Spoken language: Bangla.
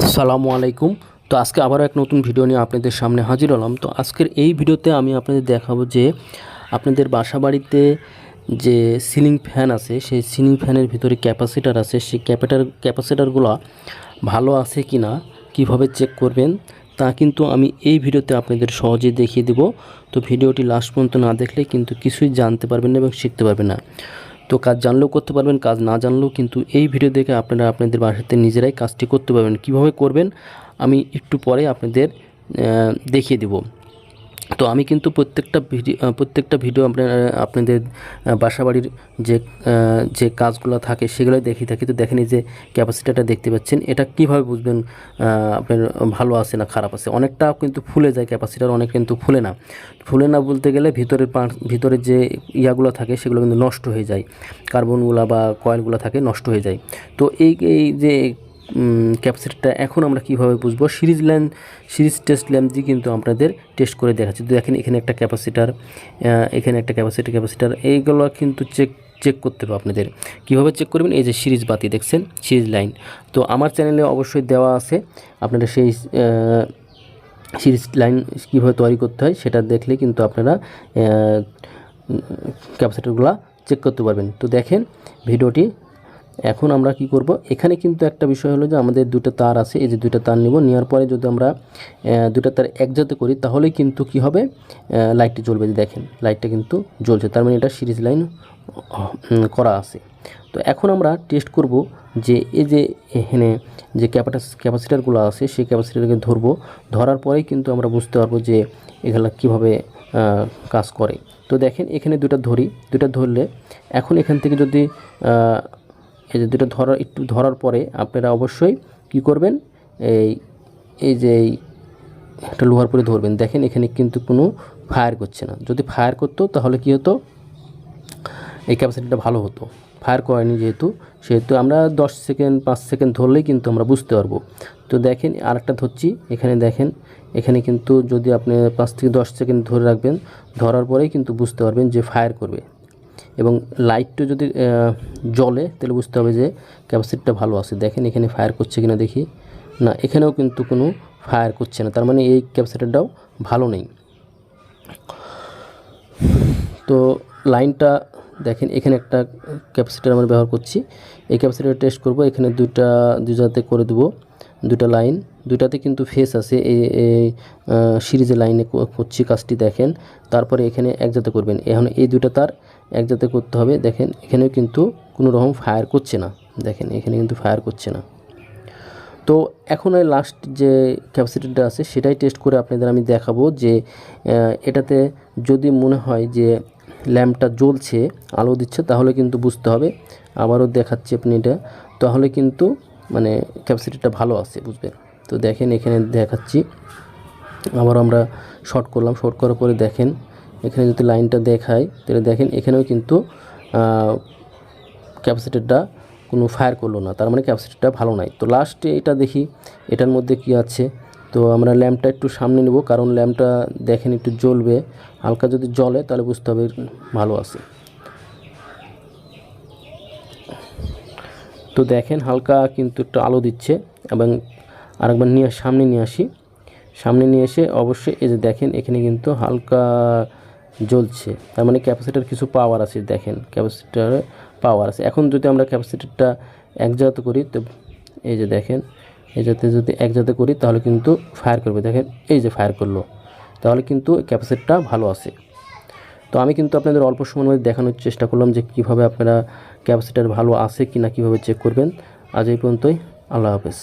আসসালামু আলাইকুম। তো আজকে আবারও এক নতুন ভিডিও নিয়ে আপনাদের সামনে হাজির হলাম। তো আজকের এই ভিডিওতে আমি আপনাদের দেখাবো যে আপনাদের বাসা বাড়িতে যে সিলিং ফ্যান আছে, সেই সিলিং ফ্যানের ভিতরে ক্যাপাসিটার আছে, সেই ক্যাপাটার, ক্যাপাসিটারগুলো ভালো আছে কি না কীভাবে চেক করবেন, তা কিন্তু আমি এই ভিডিওতে আপনাদের সহজে দেখিয়ে দেব। তো ভিডিওটি লাস্ট পর্যন্ত না দেখলে কিন্তু কিছুই জানতে পারবেন না এবং শিখতে পারবেন না। তো কাজ জানলেও করতে পারবেন, কাজ না জানলেও কিন্তু এই ভিডিও দেখে আপনারা আপনাদের বাসাতে নিজেরাই কাজটি করতে পারবেন। কীভাবে করবেন, আমি একটু পরে আপনাদের দেখিয়ে দেব। তো আমি কিন্তু প্রত্যেকটা ভিডিও প্রত্যেকটা ভিডিও আপনার আপনাদের বাসাবাড়ির যে যে কাজগুলো থাকে সেগুলো দেখিয়ে থাকি। তো দেখেন যে ক্যাপাসিটারটা দেখতে পাচ্ছেন, এটা কীভাবে বুঝবেন আপনার ভালো আছে না খারাপ আছে? অনেকটা কিন্তু ফুলে যায় ক্যাপাসিটার অনেক কিন্তু ফুলে না। ফুলে না বলতে গেলে ভিতরের ভিতরে যে ইয়াগুলো থাকে সেগুলো কিন্তু নষ্ট হয়ে যায়। কার্বনগুলো বা কয়েলগুলো থাকে নষ্ট হয়ে যায়। তো এই এই যে ক্যাপাসিটারটা এখন আমরা কীভাবে বুঝব? Series lamp series test lamp দিয়ে কিন্তু আপনাদের টেস্ট করে দেখাচ্ছি। দেখেন এখানে একটা ক্যাপাসিটার এখানে একটা ক্যাপাসিটি ক্যাপাসিটার এইগুলো কিন্তু চেক চেক করতে হবে আপনাদের। কীভাবে চেক করবেন? এই যে সিরিজ বাতি দেখছেন? Series line. তো আমার চ্যানেলে অবশ্যই দেওয়া আছে। আপনারা সেই সিরিজ লাইন কীভাবে তৈরি করতে হয় সেটা দেখলে কিন্তু আপনারা ক্যাপাসিটারগুলো চেক করতে পারবেন। তো দেখেন, ভিডিওটি এখন আমরা কি করব? এখানে কিন্তু একটা বিষয় হলো যে আমাদের দুটো তার আছে, এই যে দুটো তার নিব। নেওয়ার পরে যদি আমরা দুটো তার একজাতে করি, তাহলে কিন্তু কি হবে? লাইটটি জ্বলবে যে দেখেন লাইটটা কিন্তু জ্বলছে। তার মানে এটা সিরিজ লাইন করা আছে। তো এখন আমরা টেস্ট করব যে এই যে এখানে যে ক্যাপাটাস ক্যাপাসিটারগুলো আছে, সেই ক্যাপাসিটারকে ধরবো। ধরার পরেই কিন্তু আমরা বুঝতে পারব যে এগুলো কীভাবে কাজ করে। তো দেখেন, এখানে দুটো ধরি। দুটো ধরলে এখন এখান থেকে যদি এই যে দুটো ধরার, একটু ধরার পরে আপনারা অবশ্যই কি করবেন, এই এই যে একটা লোহার পরে ধরবেন। দেখেন এখানে কিন্তু কোনো ফায়ার করছে না। যদি ফায়ার করতো তাহলে কি হতো? এই ক্যাপাসিটিটা ভালো হতো। ফায়ার করেনি যেহেতু, সেহেতু আমরা দশ সেকেন্ড পাঁচ সেকেন্ড ধরলেই কিন্তু আমরা বুঝতে পারব। তো দেখেন আরেকটা ধরছি, এখানে দেখেন, এখানে কিন্তু যদি আপনি পাঁচ থেকে দশ সেকেন্ড ধরে রাখবেন, ধরার পরেই কিন্তু বুঝতে পারবেন যে ফায়ার করবে। এবং লাইটটা যদি জ্বলে, তাহলে বুঝতে হবে যে ক্যাপাসিটিটা ভালো আছে। দেখেন এখানে ফায়ার করছে কিনা দেখি। না, এখানেও কিন্তু কোনো ফায়ার করছে না। তার মানে এই ক্যাপাসিটারটাও ভালো নেই। তো লাইনটা দেখেন, এখানে একটা ক্যাপাসিটার আমরা ব্যবহার করছি। এই ক্যাপাসিটার টেস্ট করব। এখানে দুইটা, দুইটাতে করে দেবো। দুটা লাইন দুইটাতে কিন্তু ফেস আছে। এই সিরিজে লাইনে করছি কাজটি, দেখেন। তারপরে এখানে একজাতে করবেন। এখন এই দুটো তার এক জাতে করতে হবে। দেখেন, এখানেও কিন্তু কোনো রকম ফায়ার করছে না। দেখেন, এখানে কিন্তু ফায়ার করছে না। তো এখন এই লাস্ট যে ক্যাপাসিটিটা আছে, সেটাই টেস্ট করে আপনাদের আমি দেখাবো যে এটাতে যদি মনে হয় যে ল্যাম্পটা জ্বলছে, আলো দিচ্ছে, তাহলে কিন্তু বুঝতে হবে। আবারও দেখাচ্ছি আপনি এটা। তাহলে কিন্তু মানে ক্যাপাসিটিটা ভালো আছে, বুঝবেন। তো দেখেন, এখানে দেখাচ্ছি। আবার আমরা শর্ট করলাম। শর্ট করার পরে দেখেন এখানে যদি লাইনটা দেখায় তাহলে দেখেন এখানেও কিন্তু ক্যাপাসিটারটা কোনো ফায়ার করল না। তার মানে ক্যাপাসিটিটা ভালো নাই। তো লাস্টে এটা দেখি, এটার মধ্যে কি আছে? তো আমরা ল্যাম্পটা একটু সামনে নেব, কারণ ল্যাম্পটা দেখেন একটু জ্বলবে। হালকা যদি জ্বলে, তাহলে বুঝতে হবে ভালো আছে। তো দেখেন হালকা কিন্তু একটু আলো দিচ্ছে, এবং আরেকবার নিয়ে, সামনে নিয়ে আসি। সামনে নিয়ে এসে অবশ্যই এই যে দেখেন, এখানে কিন্তু হালকা জ্বলছে। তার মানে ক্যাপাসিটার কিছু পাওয়ার আছে, দেখেন ক্যাপাসিটারে পাওয়ার আছে। এখন যদি আমরা ক্যাপাসিটারটা এক জায়গাতে করি, তো এই যে দেখেন, এই যাতে যদি এক জায়গাতে করি, তাহলে কিন্তু ফায়ার করবে। দেখেন, এই যে ফায়ার করল, তাহলে কিন্তু ক্যাপাসিটিটা ভালো আছে। তো আমি কিন্তু আপনাদের অল্প সময়ের মধ্যে দেখানোর চেষ্টা করলাম যে কীভাবে আপনারা ক্যাপাসিটার ভালো আছে কি না কীভাবে চেক করবেন। আজ এই পর্যন্তই, আল্লাহ হাফেজ।